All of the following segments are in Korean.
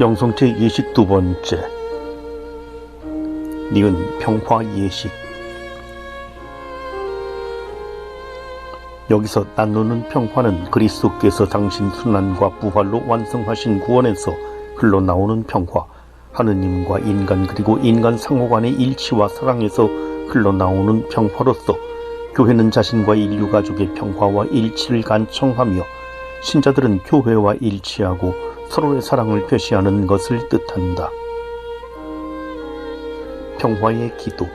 영성체 예식 두 번째. 니은 평화 예식. 여기서 나누는 평화는 그리스도께서 당신 순환과 부활로 완성하신 구원에서 흘러나오는 평화 하느님과 인간 그리고 인간 상호 간의 일치와 사랑에서 흘러나오는 평화로서 교회는 자신과 인류 가족의 평화와 일치를 간청하며 신자들은 교회와 일치하고 서로의 사랑을 표시하는 것을 뜻한다. 평화의 기도.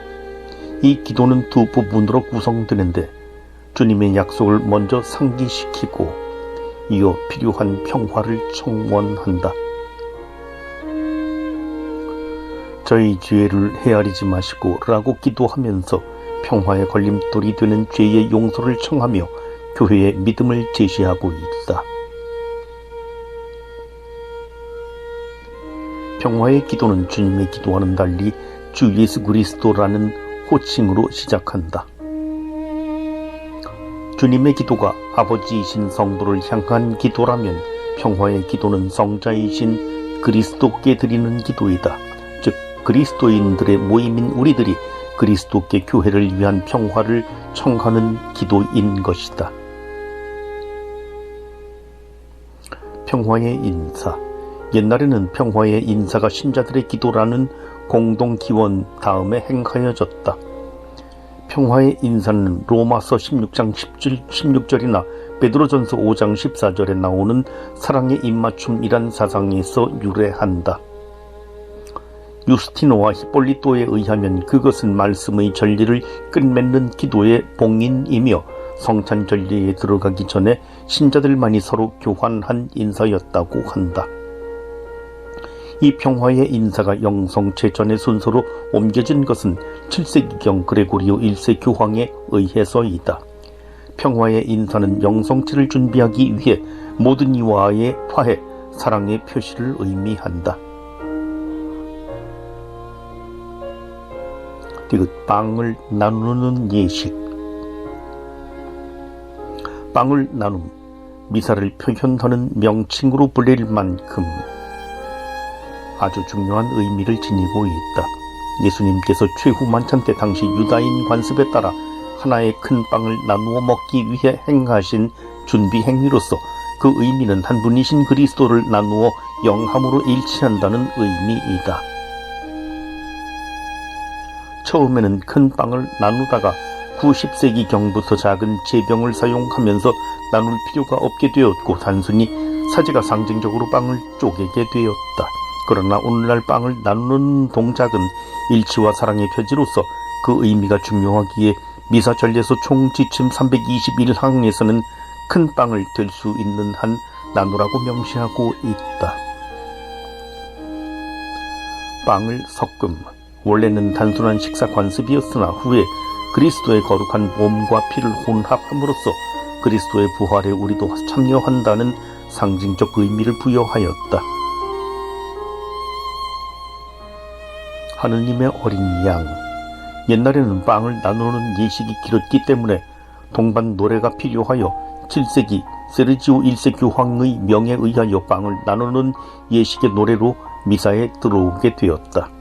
이 기도는 두 부분으로 구성되는데 주님의 약속을 먼저 상기시키고 이어 필요한 평화를 청원한다. 저희 죄를 헤아리지 마시고 라고 기도하면서 평화의 걸림돌이 되는 죄의 용서를 청하며 교회의 믿음을 제시하고 있다. 평화의 기도는 주님의 기도와는 달리 주 예수 그리스도라는 호칭으로 시작한다. 주님의 기도가 아버지이신 성도를 향한 기도라면 평화의 기도는 성자이신 그리스도께 드리는 기도이다. 즉 그리스도인들의 모임인 우리들이 그리스도께 교회를 위한 평화를 청하는 기도인 것이다. 평화의 인사. 옛날에는 평화의 인사가 신자들의 기도라는 공동 기원 다음에 행하여졌다. 평화의 인사는 로마서 16장 10절, 16절이나 베드로전서 5장 14절에 나오는 사랑의 입맞춤이란 사상에서 유래한다. 유스티노와 히폴리토에 의하면 그것은 말씀의 전리를 끝맺는 기도의 봉인이며 성찬 전리에 들어가기 전에 신자들만이 서로 교환한 인사였다고 한다. 이 평화의 인사가 영성체 전의 순서로 옮겨진 것은 7세기경 그레고리오 1세 교황에 의해서이다. 평화의 인사는 영성체를 준비하기 위해 모든 이와의 화해, 사랑의 표시를 의미한다. 디귿 빵을 나누는 예식 빵을 나눔 미사를 표현하는 명칭으로 불릴 만큼 아주 중요한 의미를 지니고 있다. 예수님께서 최후 만찬 때 당시 유다인 관습에 따라 하나의 큰 빵을 나누어 먹기 위해 행하신 준비 행위로서 그 의미는 한 분이신 그리스도를 나누어 영함으로 일치한다는 의미이다. 처음에는 큰 빵을 나누다가 90세기 경부터 작은 제병을 사용하면서 나눌 필요가 없게 되었고 단순히 사제가 상징적으로 빵을 쪼개게 되었다. 그러나 오늘날 빵을 나누는 동작은 일치와 사랑의 표지로서 그 의미가 중요하기에 미사 전례서 총 지침 321항에서는 큰 빵을 될수 있는 한 나누라고 명시하고 있다. 빵을 섞음 원래는 단순한 식사 관습이었으나 후에 그리스도의 거룩한 몸과 피를 혼합함으로써 그리스도의 부활에 우리도 참여한다는 상징적 의미를 부여하였다. 하느님의 어린 양. 옛날에는 빵을 나누는 예식이 길었기 때문에 동반 노래가 필요하여 7세기 세르지오 1세 교황의 명에 의하여 빵을 나누는 예식의 노래로 미사에 들어오게 되었다.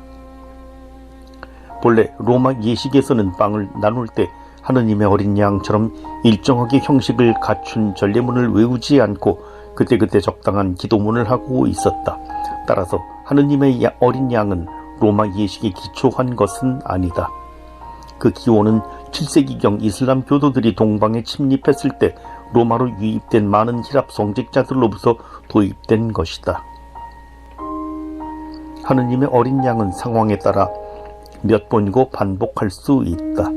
본래 로마 예식에서는 빵을 나눌 때 하느님의 어린 양처럼 일정하게 형식을 갖춘 전례문을 외우지 않고 그때그때 적당한 기도문을 하고 있었다. 따라서 하느님의 어린 양은 로마 예식에 기초한 것은 아니다. 그 기원은 7세기경 이슬람 교도들이 동방에 침입했을 때 로마로 유입된 많은 히랍 성직자들로부터 도입된 것이다. 하느님의 어린 양은 상황에 따라 몇 번이고 반복할 수 있다.